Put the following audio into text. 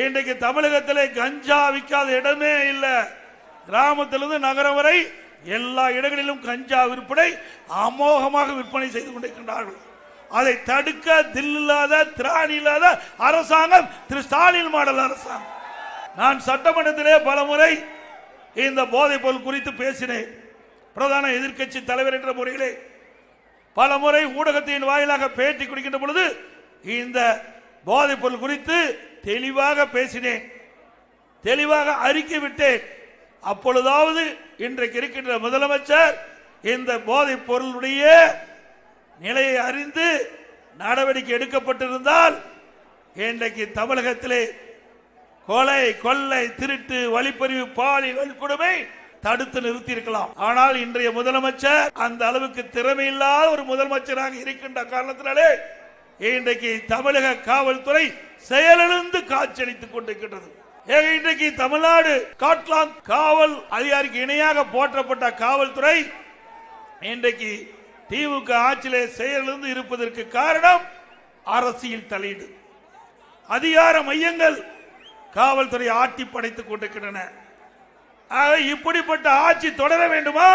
இன்றைக்கு தமிழகத்திலே கஞ்சா விற்காத இடமே இல்லை. கிராமத்திலிருந்து நகரம் வரை எல்லா இடங்களிலும் கஞ்சா விற்பனை அமோகமாக விற்பனை செய்து கொண்டிருக்கின்றார்கள். அதை தடுக்க தில்லாத திராணி இல்லாத அரசாங்கம் திரு ஸ்டாலின் மாடல் அரசாங்கம். நான் சட்டமன்றத்திலே பலமுறை இந்த போதைப் பொருள் குறித்து பேசினேன். பிரதான எதிர்க்கட்சி தலைவர் என்ற முறையிலே. பல முறை ஊடகத்தின் வாயிலாக பேட்டி குடிக்கின்ற பொழுது இந்த போதைப் பொருள் குறித்து தெளிவாக பேசினேன். தெளிவாக அறிக்கை விட்டேன். அப்பொழுதாவது இன்றைக்கு இருக்கின்ற முதலமைச்சர் இந்த போதைப் பொருளுடைய நிலையை அறிந்து நடவடிக்கை எடுக்கப்பட்டிருந்தால் இன்றைக்கு தமிழகத்திலே கொலை கொள்ளை திருட்டு வழிப்பறிவு பாலியல் வன்கொடுமை தடுத்து நிறுத்தி இருக்கலாம் ஆனால் இன்றைய முதலமைச்சர் அந்த அளவுக்கு திறமை இல்லாத ஒரு முதலமைச்சராக இருக்கின்ற காரணத்தினாலே இன்றைக்கு தமிழக காவல்துறை செயலிழந்து காட்சியளித்துக் கொண்டிருக்கின்றது. ஏக இன்றைக்கு தமிழ்நாடு ஸ்காட்லாந்து காவல் அதிகாரிக்கு இணையாக போற்றப்பட்ட காவல்துறை இன்றைக்கு திமுக ஆட்சியிலே செயலிழந்து இருப்பதற்கு காரணம் அரசியல் தலையீடு. அதிகார மையங்கள் காவல்துறை ஆட்டி படைத்துக் கொண்டிருக்கின்றன. ஆக இப்படிப்பட்ட ஆட்சி தொடர வேண்டுமா?